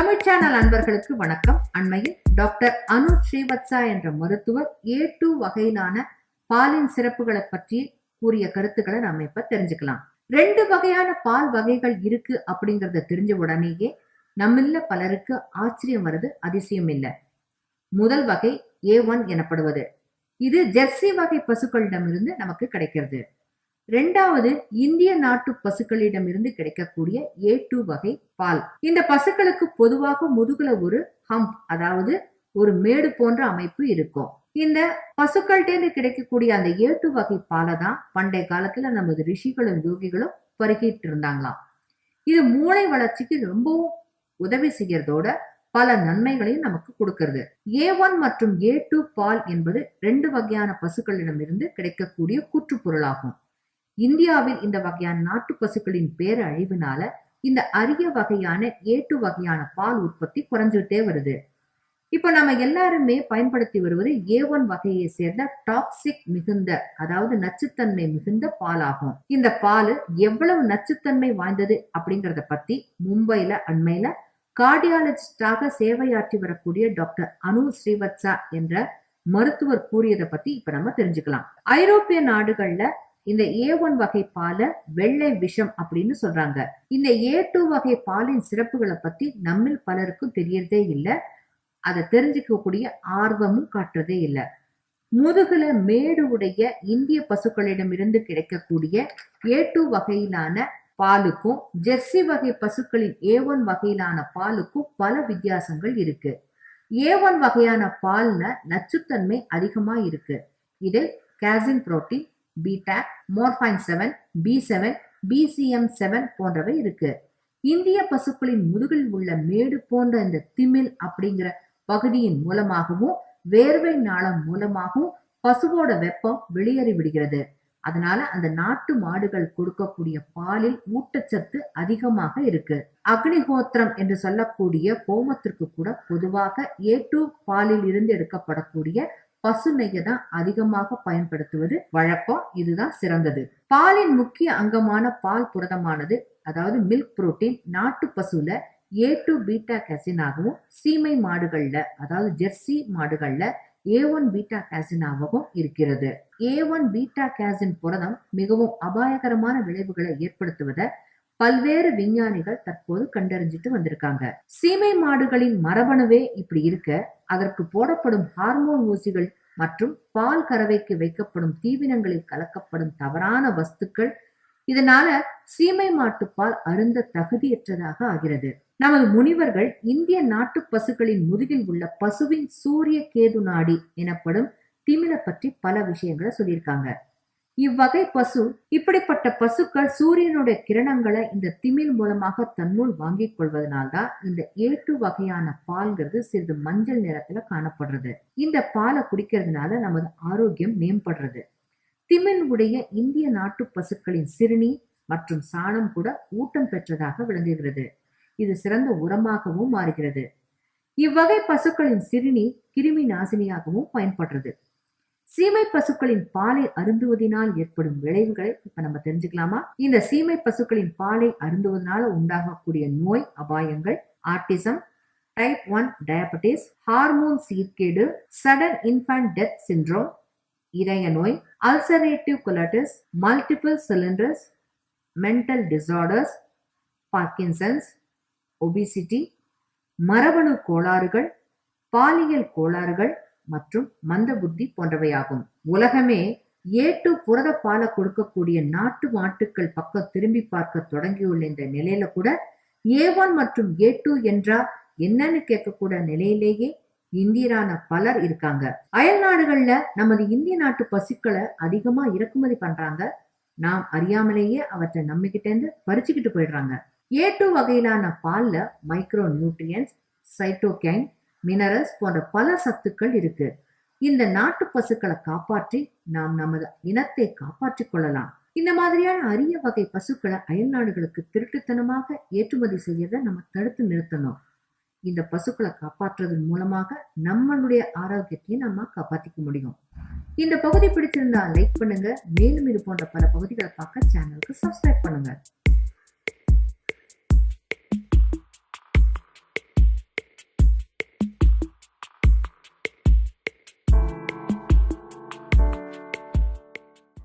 Tamil channel அன்பர்களுக்கு வணக்கம். அண்மையில் டாக்டர் அனு ஸ்ரீவத்சா என்ற மருத்துவர் ஏ டூ வகையிலான பாலின் சிறப்புகளை பற்றி கூறிய கருத்துக்களை நாம இப்ப தெரிஞ்சுக்கலாம். ரெண்டு வகையான பால் வகைகள் இருக்கு அப்படிங்கறத தெரிஞ்ச உடனேயே நம்மில்ல பலருக்கு ஆச்சரியம் வருது அதிசயம் இல்லை. முதல் வகை ஏ ஒன் எனப்படுவது. இது ஜெர்சி வகை பசுக்களிடமிருந்து நமக்கு கிடைக்கிறது. ரெண்டாவது இந்திய நாட்டு பசுக்களிடமிருந்து கிடைக்கக்கூடிய ஏ டூ வகை பால். இந்த பசுக்களுக்கு பொதுவாக முதுகுல ஒரு ஹம்ப் அதாவது ஒரு மேடு போன்ற அமைப்பு இருக்கும். இந்த பசுக்கள்கிட்ட கிடைக்கக்கூடிய அந்த ஏ டூ வகை பாலை தான் பண்டைய காலத்துல நமது ரிஷிகளும் யோகிகளும் பருகிட்டு இருந்தாங்களாம் இது மூளை வளர்ச்சிக்கு ரொம்பவும் உதவி செய்யறதோட பல நன்மைகளையும் நமக்கு கொடுக்கிறது. ஏ ஒன் மற்றும் ஏ டூ பால் என்பது ரெண்டு வகையான பசுக்களிடமிருந்து கிடைக்கக்கூடிய கூற்றுப்பொருளாகும். இந்தியாவில் இந்த வகையான நாட்டு பசுக்களின் பேரழிவுனால இந்த அரிய வகையான ஏட்டு வகையான பால் உற்பத்தி குறைஞ்சுட்டே வருது. இப்ப நம்ம எல்லாருமே பயன்படுத்தி வருவது ஏ ஒன் வகையை சேர்ந்த டாக்ஸிக் மிகுந்த அதாவது நச்சுத்தன்மை மிகுந்த பால் ஆகும் இந்த பால் எவ்வளவு நச்சுத்தன்மை வாய்ந்தது அப்படிங்கறத பத்தி மும்பைல அண்மையில கார்டியாலஜிஸ்டாக சேவையாற்றி வரக்கூடிய டாக்டர் அனு ஸ்ரீவத்சா என்ற மருத்துவர் கூறியதை பத்தி இப்ப நம்ம தெரிஞ்சுக்கலாம். ஐரோப்பிய நாடுகள்ல இந்த ஏ ஒன் வகை பாலை வெள்ளை விஷம் அப்படின்னு சொல்றாங்க. இந்த ஏ டூ வகை பாலின் சிறப்புகளை பத்தி நம்மில் பலருக்கும் தெரியறதே இல்லை. அதை தெரிஞ்சுக்கக்கூடிய ஆர்வமும் காட்டுறதே இல்லை. முதுகுல மேடு உடைய இந்திய பசுக்களிடமிருந்து கிடைக்கக்கூடிய ஏ டூ வகையிலான பாலுக்கும் ஜெர்சி வகை பசுக்களின் ஏ ஒன் வகையிலான பாலுக்கும் பல வித்தியாசங்கள் இருக்கு. ஏ ஒன் வகையான பால்ல நச்சுத்தன்மை அதிகமா இருக்கு. இதில் casein protein beta morphine seven P seven BCM seven போன்றவை இருக்கு. இந்திய பசுக்களின் முதுகில் உள்ள மேடு போன்ற இந்த திமில் அப்படிங்கிற பகுதியின் மூலமாகவும் வேர்வை நாளம் மூலமாகவும் பசுவோட வெப்பம் வெளியேறி விடுகிறது. அதனால அந்த நாட்டு மாடுகள் கொடுக்கக்கூடிய பாலில் ஊட்டச்சத்து அதிகமாக இருக்கு. அக்னிஹோத்திரம் என்று சொல்லக்கூடிய கோமத்திற்கு கூட பொதுவாக ஏ டூ பாலில் இருந்து எடுக்கப்படக்கூடிய பசுமையை தான் அதிகமாக பயன்படுத்துவது வழக்கம். இதுதான் சிறந்தது. பாலின் முக்கிய அங்கமான பால் புரதமானது அதாவது மில்க் புரோட்டீன் நாட்டு பசுல ஏ டு பீட்டா கேசினாகவும் சீமை மாடுகள்ல அதாவது ஜெர்சி மாடுகள்ல ஏ ஒன் பீட்டா கேசினாகவும் இருக்கிறது. ஏ ஒன் பீட்டா கேசின் புரதம் மிகவும் அபாயகரமான விளைவுகளை ஏற்படுத்துவதை பல்வேறு விஞ்ஞானிகள் தற்போது கண்டறிஞ்சிட்டு வந்திருக்காங்க. சீமை மாடுகளின் மரபணுவே இப்படி இருக்க அதற்கு போடப்படும் ஹார்மோன் ஊசிகள் மற்றும் பால் கறவைக்கு வைக்கப்படும் தீவினங்களில் கலக்கப்படும் தவறான வஸ்துக்கள் இதனால சீமை மாட்டுப்பால் அருந்த தகுதியற்றதாக ஆகிறது. நமது முனிவர்கள் இந்திய நாட்டு பசுக்களின் முதுகில் உள்ள பசுவின் சூரிய கேது நாடி எனப்படும் திமிலை பற்றி பல விஷயங்களை சொல்லியிருக்காங்க. இவ்வகை பசு இப்படிப்பட்ட பசுக்கள் சூரியனுடைய கிரணங்களை இந்த திமில் மூலமாக தன்னுள் வாங்கிக் கொள்வதனால்தான் இந்த ஏட்டு வகையான பால்ங்கிறது சிறிது மஞ்சள் நிறத்துல காணப்படுறது. இந்த பாலை குடிக்கிறதுனால நமது ஆரோக்கியம் மேம்படுறது. திமில் உடைய இந்திய நாட்டு பசுக்களின் சிறுநீர் மற்றும் சாணம் கூட ஊட்டம் பெற்றதாக விளங்குகிறது. இது சிறந்த உரமாகவும் மாறுகிறது. இவ்வகை பசுக்களின் சிறுநீர் கிருமி நாசினியாகவும் பயன்படுறது. சீமை பசுக்களின் பாலை அருந்துவதனால் ஏற்படும் விளைவுகளை இப்ப நம்ம தெரிஞ்சுக்கலாமா? இந்த சீமை பசுக்களின் பாலை அருந்துவதனால உண்டாகக்கூடிய நோய் அபாயங்கள் autism type one diabetes hormone சீர்கேடு சடன் இன்ஃபேண்ட் டெத் சிண்ட்ரோம் இதய நோய் ulcerative colitis multiple cylinders mental disorders Parkinson's obesity மரபணு கோளாறுகள் பாலியல் கோளாறுகள் மற்றும் மந்த புத்தி போன்றவையாகும். உலகமே ஏட்டு புரத பாலை கொடுக்கக்கூடிய நாட்டு மாட்டுக்கள் பக்கம் திரும்பி பார்க்க தொடங்கியுள்ள இந்த நிலையில கூட ஏ ஒன் மற்றும் ஏ டூ என்றா என்னன்னு கேட்கக்கூட நிலையிலேயே இந்தியரான பலர் இருக்காங்க. அயல் நாடுகள்ல நமது இந்திய நாட்டு பசுக்களை அதிகமா இறக்குமதி பண்றாங்க. நாம் அறியாமலேயே அவற்றை நம்மகிட்ட இருந்து பறிச்சுக்கிட்டு போயிடுறாங்க. ஏ டூ வகையிலான பால்ல மைக்ரோ நியூட்ரியன்ஸ் சைட்டோகைன் மினரல்ஸ் போன்ற பல சத்துக்கள் இருக்கு. இந்த நாட்டு பசுக்களை காப்பாற்றி நாம் நமது இனத்தை காப்பாற்றிக் கொள்ளலாம். இந்த மாதிரியான அரிய வகை பசுக்களை அயல் நாடுகளுக்கு திருட்டுத்தனமாக ஏற்றுமதி செய்யறதை நம்ம தடுத்து நிறுத்தணும். இந்த பசுக்களை காப்பாற்றுவதன் மூலமாக நம்மளுடைய ஆரோக்கியத்தையும் நம்ம காப்பாற்றிக்க முடியும். இந்த பகுதி பிடிச்சிருந்தா லைக் பண்ணுங்க. மேலும் இது போன்ற பல பகுதிகளை பார்க்க சேனலுக்கு சப்ஸ்கிரைப் பண்ணுங்க.